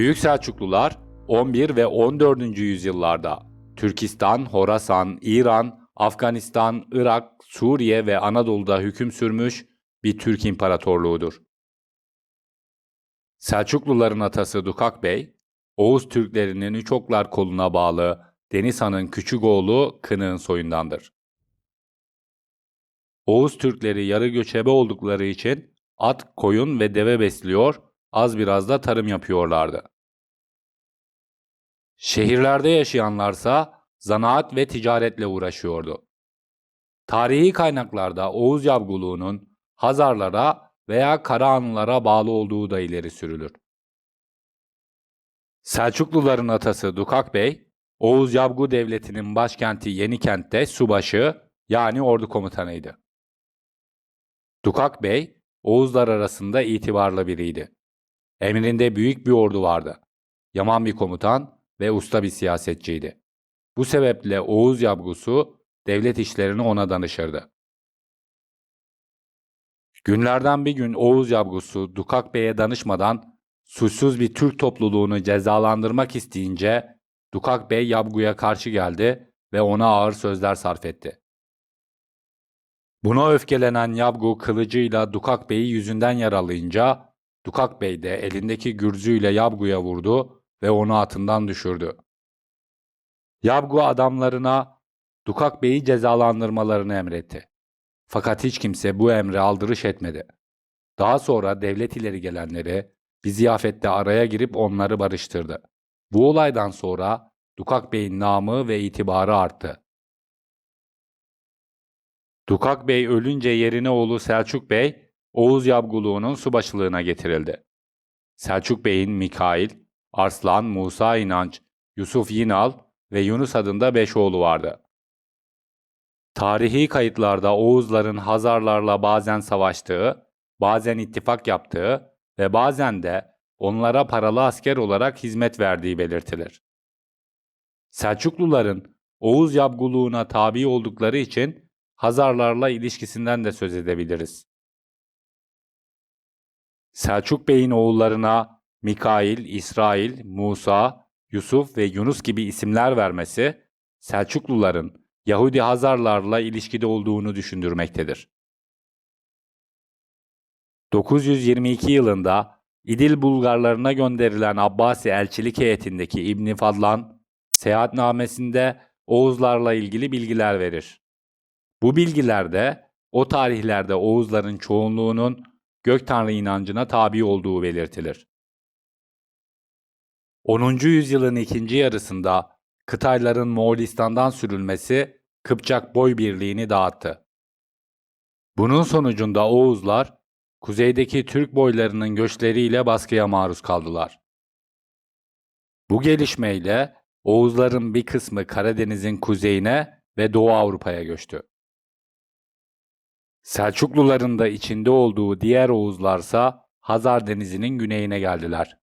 Büyük Selçuklular 11 ve 14. yüzyıllarda Türkistan, Horasan, İran, Afganistan, Irak, Suriye ve Anadolu'da hüküm sürmüş bir Türk imparatorluğudur. Selçukluların atası Dukak Bey, Oğuz Türklerinin Üçoklar koluna bağlı Deniz Han'ın küçük oğlu Kınık'ın soyundandır. Oğuz Türkleri yarı göçebe oldukları için at, koyun ve deve besliyor, az biraz da tarım yapıyorlardı. Şehirlerde yaşayanlarsa zanaat ve ticaretle uğraşıyordu. Tarihi kaynaklarda Oğuz Yavguluğu'nun Hazarlara veya Karahanlılara bağlı olduğu da ileri sürülür. Selçukluların atası Dukak Bey, Oğuz Yavgu Devleti'nin başkenti Yenikent'te subaşı yani ordu komutanıydı. Dukak Bey, Oğuzlar arasında itibarlı biriydi. Emrinde büyük bir ordu vardı. Yaman bir komutan ve usta bir siyasetçiydi. Bu sebeple Oğuz Yavgusu devlet işlerini ona danışırdı. Günlerden bir gün Oğuz Yavgusu Dukak Bey'e danışmadan suçsuz bir Türk topluluğunu cezalandırmak isteyince Dukak Bey Yavgu'ya karşı geldi ve ona ağır sözler sarf etti. Buna öfkelenen Yavgu kılıcıyla Dukak Bey'i yüzünden yaralayınca Dukak Bey de elindeki gürzüyle Yavgu'ya vurdu ve onu atından düşürdü. Yavgu adamlarına Dukak Bey'i cezalandırmalarını emretti. Fakat hiç kimse bu emre aldırış etmedi. Daha sonra devlet ileri gelenleri bir ziyafette araya girip onları barıştırdı. Bu olaydan sonra Dukak Bey'in namı ve itibarı arttı. Dukak Bey ölünce yerine oğlu Selçuk Bey, Oğuz Yavguluğu'nun subaşılığına getirildi. Selçuk Bey'in Mikail, Arslan, Musa İnanç, Yusuf Yinal ve Yunus adında beş oğlu vardı. Tarihi kayıtlarda Oğuzların Hazarlarla bazen savaştığı, bazen ittifak yaptığı ve bazen de onlara paralı asker olarak hizmet verdiği belirtilir. Selçukluların Oğuz Yabguluğuna tabi oldukları için Hazarlarla ilişkisinden de söz edebiliriz. Selçuk Bey'in oğullarına Mikail, İsrail, Musa, Yusuf ve Yunus gibi isimler vermesi Selçukluların Yahudi Hazarlarla ilişkide olduğunu düşündürmektedir. 922 yılında İdil Bulgarlarına gönderilen Abbasi elçilik heyetindeki İbn Fadlan, seyahatnamesinde Oğuzlarla ilgili bilgiler verir. Bu bilgilerde o tarihlerde Oğuzların çoğunluğunun gök tanrı inancına tabi olduğu belirtilir. 10. yüzyılın ikinci yarısında Kıtayların Moğolistan'dan sürülmesi Kıpçak boy birliğini dağıttı. Bunun sonucunda Oğuzlar, kuzeydeki Türk boylarının göçleriyle baskıya maruz kaldılar. Bu gelişmeyle Oğuzların bir kısmı Karadeniz'in kuzeyine ve Doğu Avrupa'ya göçtü. Selçukluların da içinde olduğu diğer Oğuzlarsa Hazar Denizi'nin güneyine geldiler.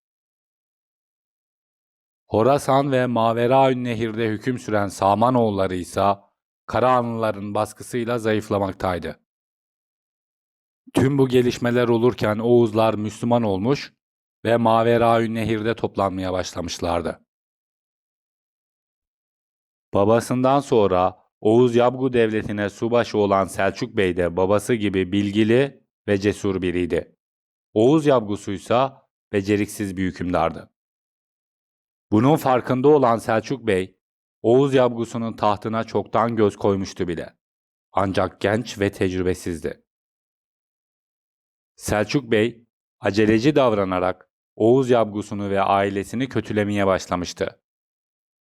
Horasan ve Maveraün Nehir'de hüküm süren Samanoğulları ise Karahanlıların baskısıyla zayıflamaktaydı. Tüm bu gelişmeler olurken Oğuzlar Müslüman olmuş ve Maveraün Nehir'de toplanmaya başlamışlardı. Babasından sonra Oğuz Yabgu Devleti'ne subaşı olan Selçuk Bey de babası gibi bilgili ve cesur biriydi. Oğuz Yabgusuysa beceriksiz bir hükümdardı. Bunun farkında olan Selçuk Bey, Oğuz Yabgusu'nun tahtına çoktan göz koymuştu bile. Ancak genç ve tecrübesizdi. Selçuk Bey, aceleci davranarak Oğuz Yabgusu'nu ve ailesini kötülemeye başlamıştı.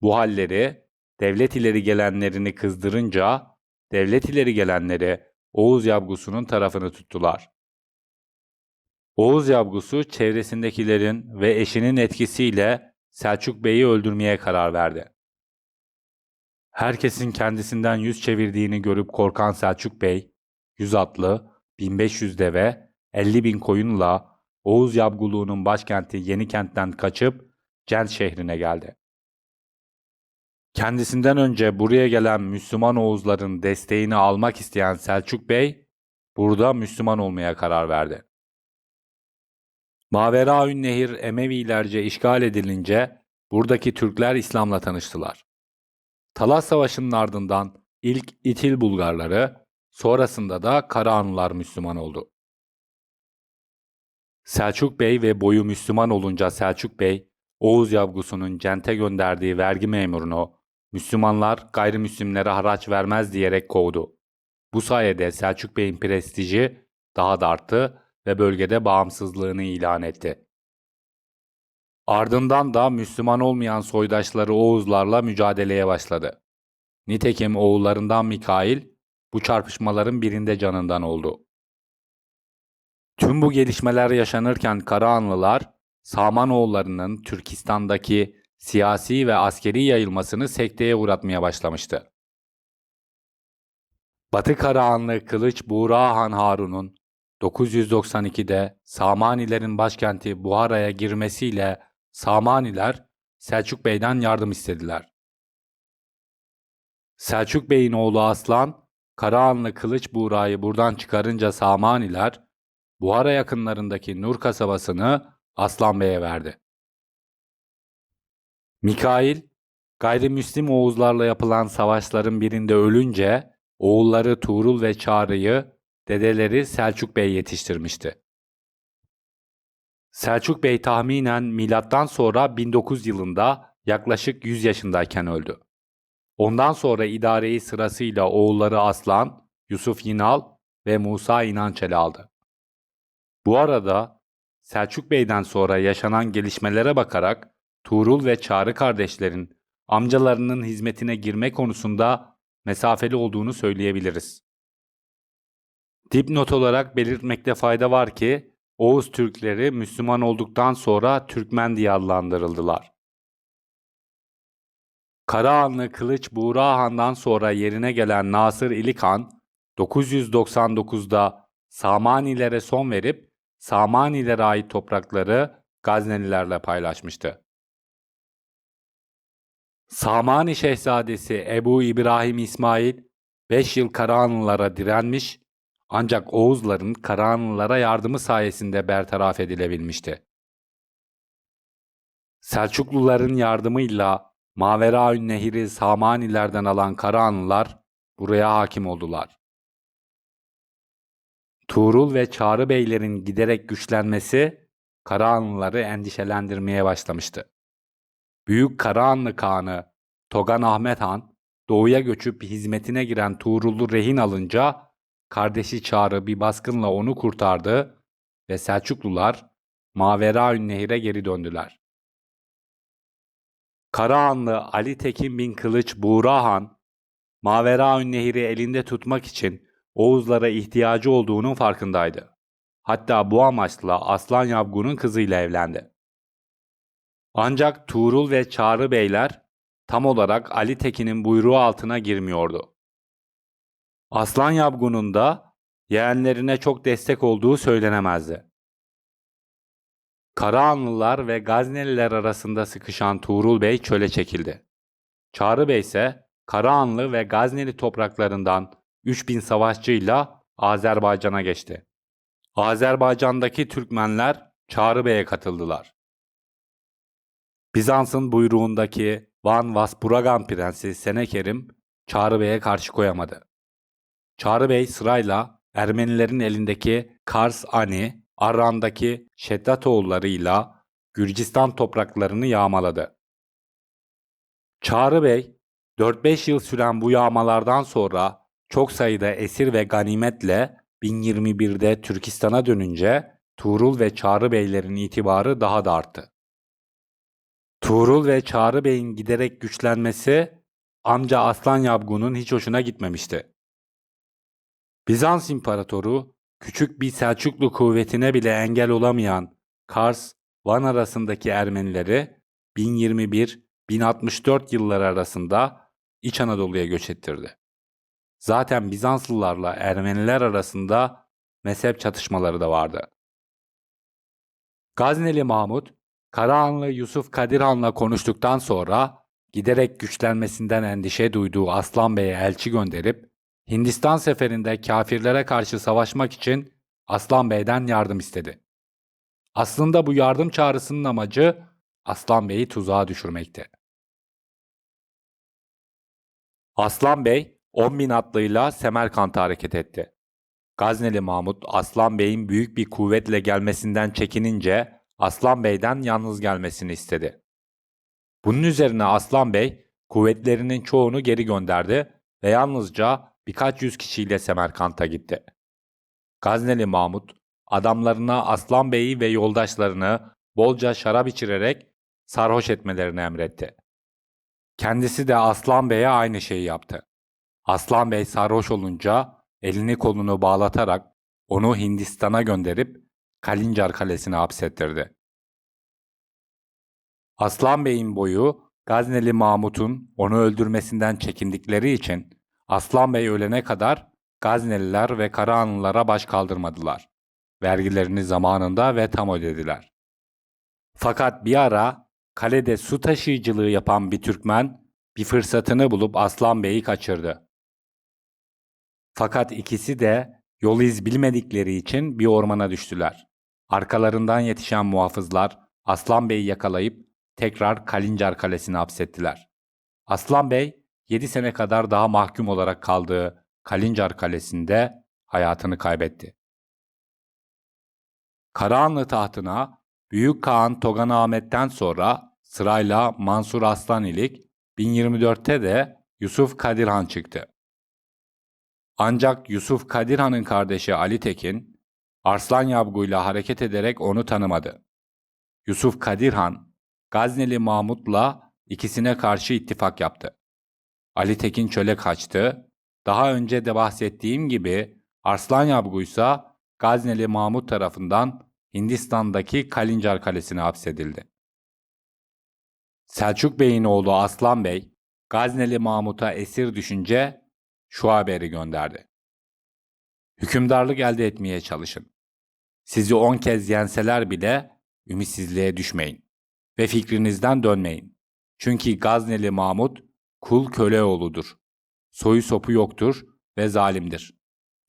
Bu halleri devlet ileri gelenlerini kızdırınca devlet ileri gelenleri Oğuz Yabgusu'nun tarafını tuttular. Oğuz Yabgusu çevresindekilerin ve eşinin etkisiyle Selçuk Bey'i öldürmeye karar verdi. Herkesin kendisinden yüz çevirdiğini görüp korkan Selçuk Bey, 100 atlı, 1500 deve, 50 bin koyunla Oğuz Yabguluğu'nun başkenti Yenikent'ten kaçıp Cent şehrine geldi. Kendisinden önce buraya gelen Müslüman Oğuzların desteğini almak isteyen Selçuk Bey, burada Müslüman olmaya karar verdi. Maveraün Nehir Emevilerce işgal edilince buradaki Türkler İslam'la tanıştılar. Talas Savaşı'nın ardından ilk İtil Bulgarları, sonrasında da Karahanlılar Müslüman oldu. Selçuk Bey ve boyu Müslüman olunca Selçuk Bey, Oğuz Yavgusu'nun cente gönderdiği vergi memurunu Müslümanlar gayrimüslimlere haraç vermez diyerek kovdu. Bu sayede Selçuk Bey'in prestiji daha da arttı ve bölgede bağımsızlığını ilan etti. Ardından da Müslüman olmayan soydaşları Oğuzlarla mücadeleye başladı. Nitekim oğullarından Mikail bu çarpışmaların birinde canından oldu. Tüm bu gelişmeler yaşanırken Karahanlılar, Samanoğullarının Türkistan'daki siyasi ve askeri yayılmasını sekteye uğratmaya başlamıştı. Batı Karahanlı Kılıç Buğra Han Harun'un 992'de Samanilerin başkenti Buhara'ya girmesiyle Samaniler Selçuk Bey'den yardım istediler. Selçuk Bey'in oğlu Aslan, Karahanlı Kılıç Buğra'yı buradan çıkarınca Samaniler, Buhara yakınlarındaki Nur kasabasını Aslan Bey'e verdi. Mikail, gayrimüslim Oğuzlarla yapılan savaşların birinde ölünce oğulları Tuğrul ve Çağrı'yı dedeleri Selçuk Bey yetiştirmişti. Selçuk Bey tahminen milattan sonra 1900 yılında yaklaşık 100 yaşındayken öldü. Ondan sonra idareyi sırasıyla oğulları Aslan, Yusuf Yinal ve Musa İnanç ele aldı. Bu arada Selçuk Bey'den sonra yaşanan gelişmelere bakarak Tuğrul ve Çağrı kardeşlerin amcalarının hizmetine girme konusunda mesafeli olduğunu söyleyebiliriz. Dipnot olarak belirtmekte fayda var ki Oğuz Türkleri Müslüman olduktan sonra Türkmen diye adlandırıldılar. Karahanlı Kılıç Buğra Han'dan sonra yerine gelen Nasır İlik Han, 999'da Samanilere son verip Samanilere ait toprakları Gaznelilerle paylaşmıştı. Samani Şehzadesi Ebu İbrahim İsmail 5 yıl Karahanlılara direnmiş ancak Oğuzların Karahanlılara yardımı sayesinde bertaraf edilebilmişti. Selçukluların yardımıyla Maveraün Nehri Samanilerden alan Karahanlılar buraya hakim oldular. Tuğrul ve Çağrı Beylerin giderek güçlenmesi Karahanlıları endişelendirmeye başlamıştı. Büyük Karahanlı Kağanı Togan Ahmet Han doğuya göçüp hizmetine giren Tuğrul'u rehin alınca kardeşi Çağrı bir baskınla onu kurtardı ve Selçuklular Maveraün Nehir'e geri döndüler. Karahanlı Ali Tekin bin Kılıç Buğra Han, Maveraün Nehir'i elinde tutmak için Oğuzlara ihtiyacı olduğunun farkındaydı. Hatta bu amaçla Aslan Yabgu'nun kızıyla evlendi. Ancak Tuğrul ve Çağrı Beyler tam olarak Ali Tekin'in buyruğu altına girmiyordu. Aslan Yabgu'nun da yeğenlerine çok destek olduğu söylenemezdi. Karahanlılar ve Gazneliler arasında sıkışan Tuğrul Bey çöle çekildi. Çağrı Bey ise Karahanlı ve Gazneli topraklarından 3000 savaşçıyla Azerbaycan'a geçti. Azerbaycan'daki Türkmenler Çağrı Bey'e katıldılar. Bizans'ın buyruğundaki Van Vaspuragan Prensi Senekerim Çağrı Bey'e karşı koyamadı. Çağrı Bey sırayla Ermenilerin elindeki Kars Ani, Arran'daki Şeddatoğullarıyla Gürcistan topraklarını yağmaladı. Çağrı Bey, 4-5 yıl süren bu yağmalardan sonra çok sayıda esir ve ganimetle 1021'de Türkistan'a dönünce Tuğrul ve Çağrı Beylerin itibarı daha da arttı. Tuğrul ve Çağrı Bey'in giderek güçlenmesi amca Aslan Yabgu'nun hiç hoşuna gitmemişti. Bizans İmparatoru küçük bir Selçuklu kuvvetine bile engel olamayan Kars, Van arasındaki Ermenileri 1021-1064 yılları arasında İç Anadolu'ya göç ettirdi. Zaten Bizanslılarla Ermeniler arasında mezhep çatışmaları da vardı. Gazneli Mahmut, Karahanlı Yusuf Kadir Han'la konuştuktan sonra giderek güçlenmesinden endişe duyduğu Aslan Bey'e elçi gönderip Hindistan seferinde kafirlere karşı savaşmak için Aslan Bey'den yardım istedi. Aslında bu yardım çağrısının amacı Aslan Bey'i tuzağa düşürmekti. Aslan Bey 10 bin atlıyla Semerkant'a hareket etti. Gazneli Mahmut Aslan Bey'in büyük bir kuvvetle gelmesinden çekinince Aslan Bey'den yalnız gelmesini istedi. Bunun üzerine Aslan Bey kuvvetlerinin çoğunu geri gönderdi ve yalnızca birkaç yüz kişiyle Semerkant'a gitti. Gazneli Mahmut adamlarına Aslan Bey'i ve yoldaşlarını bolca şarap içirerek sarhoş etmelerini emretti. Kendisi de Aslan Bey'e aynı şeyi yaptı. Aslan Bey sarhoş olunca elini kolunu bağlatarak onu Hindistan'a gönderip Kalincar Kalesi'ne hapsettirdi. Aslan Bey'in boyu Gazneli Mahmut'un onu öldürmesinden çekindikleri için Aslan Bey ölene kadar Gazneliler ve Karahanlılara baş kaldırmadılar. Vergilerini zamanında ve tam ödediler. Fakat bir ara kalede su taşıyıcılığı yapan bir Türkmen bir fırsatını bulup Aslan Bey'i kaçırdı. Fakat ikisi de yol iz bilmedikleri için bir ormana düştüler. Arkalarından yetişen muhafızlar Aslan Bey'i yakalayıp tekrar Kalincar Kalesi'ne hapsettiler. Aslan Bey 7 sene kadar daha mahkum olarak kaldığı Kalincar Kalesi'nde hayatını kaybetti. Karahanlı tahtına Büyük Kağan Togan Ahmet'ten sonra sırayla Mansur Aslan İlik, 1024'te de Yusuf Kadir Han çıktı. Ancak Yusuf Kadir Han'ın kardeşi Ali Tekin, Arslan Yabgu'yla hareket ederek onu tanımadı. Yusuf Kadir Han, Gazneli Mahmut'la ikisine karşı ittifak yaptı. Ali Tekin çöle kaçtı. Daha önce de bahsettiğim gibi Arslan Yabgu ise Gazneli Mahmut tarafından Hindistan'daki Kalincar Kalesi'ne hapsedildi. Selçuk Bey'in oğlu Aslan Bey, Gazneli Mahmut'a esir düşünce şu haberi gönderdi. Hükümdarlık elde etmeye çalışın. Sizi on kez yenseler bile ümitsizliğe düşmeyin ve fikrinizden dönmeyin. Çünkü Gazneli Mahmut kul köle oğludur. Soyu sopu yoktur ve zalimdir.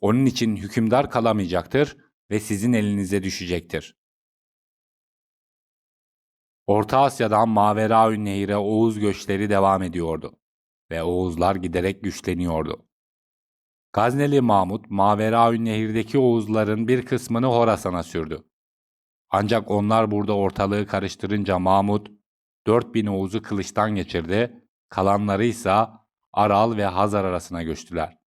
Onun için hükümdar kalamayacaktır ve sizin elinize düşecektir. Orta Asya'dan Maveraün Nehir'e Oğuz göçleri devam ediyordu ve Oğuzlar giderek güçleniyordu. Gazneli Mahmut, Maveraün Nehir'deki Oğuzların bir kısmını Horasan'a sürdü. Ancak onlar burada ortalığı karıştırınca Mahmut, 4000 Oğuz'u kılıçtan geçirdi, kalanları ise Aral ve Hazar arasına göçtüler.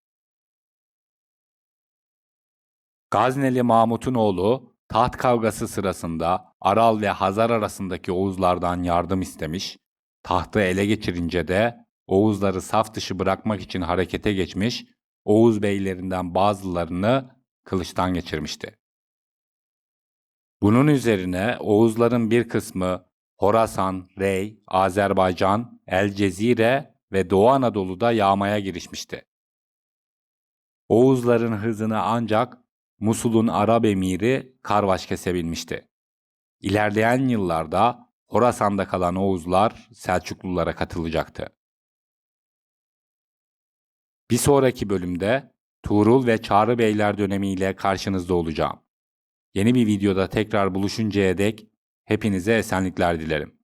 Gazneli Mahmut'un oğlu taht kavgası sırasında Aral ve Hazar arasındaki Oğuzlardan yardım istemiş, tahtı ele geçirince de Oğuzları saf dışı bırakmak için harekete geçmiş, Oğuz beylerinden bazılarını kılıçtan geçirmişti. Bunun üzerine Oğuzların bir kısmı Horasan, Rey, Azerbaycan, El Cezire ve Doğu Anadolu'da yağmaya girişmişti. Oğuzların hızını ancak Musul'un Arap emiri Karvaş kesebilmişti. İlerleyen yıllarda Horasan'da kalan Oğuzlar Selçuklulara katılacaktı. Bir sonraki bölümde Tuğrul ve Çağrı Beyler dönemiyle karşınızda olacağım. Yeni bir videoda tekrar buluşuncaya dek hepinize esenlikler dilerim.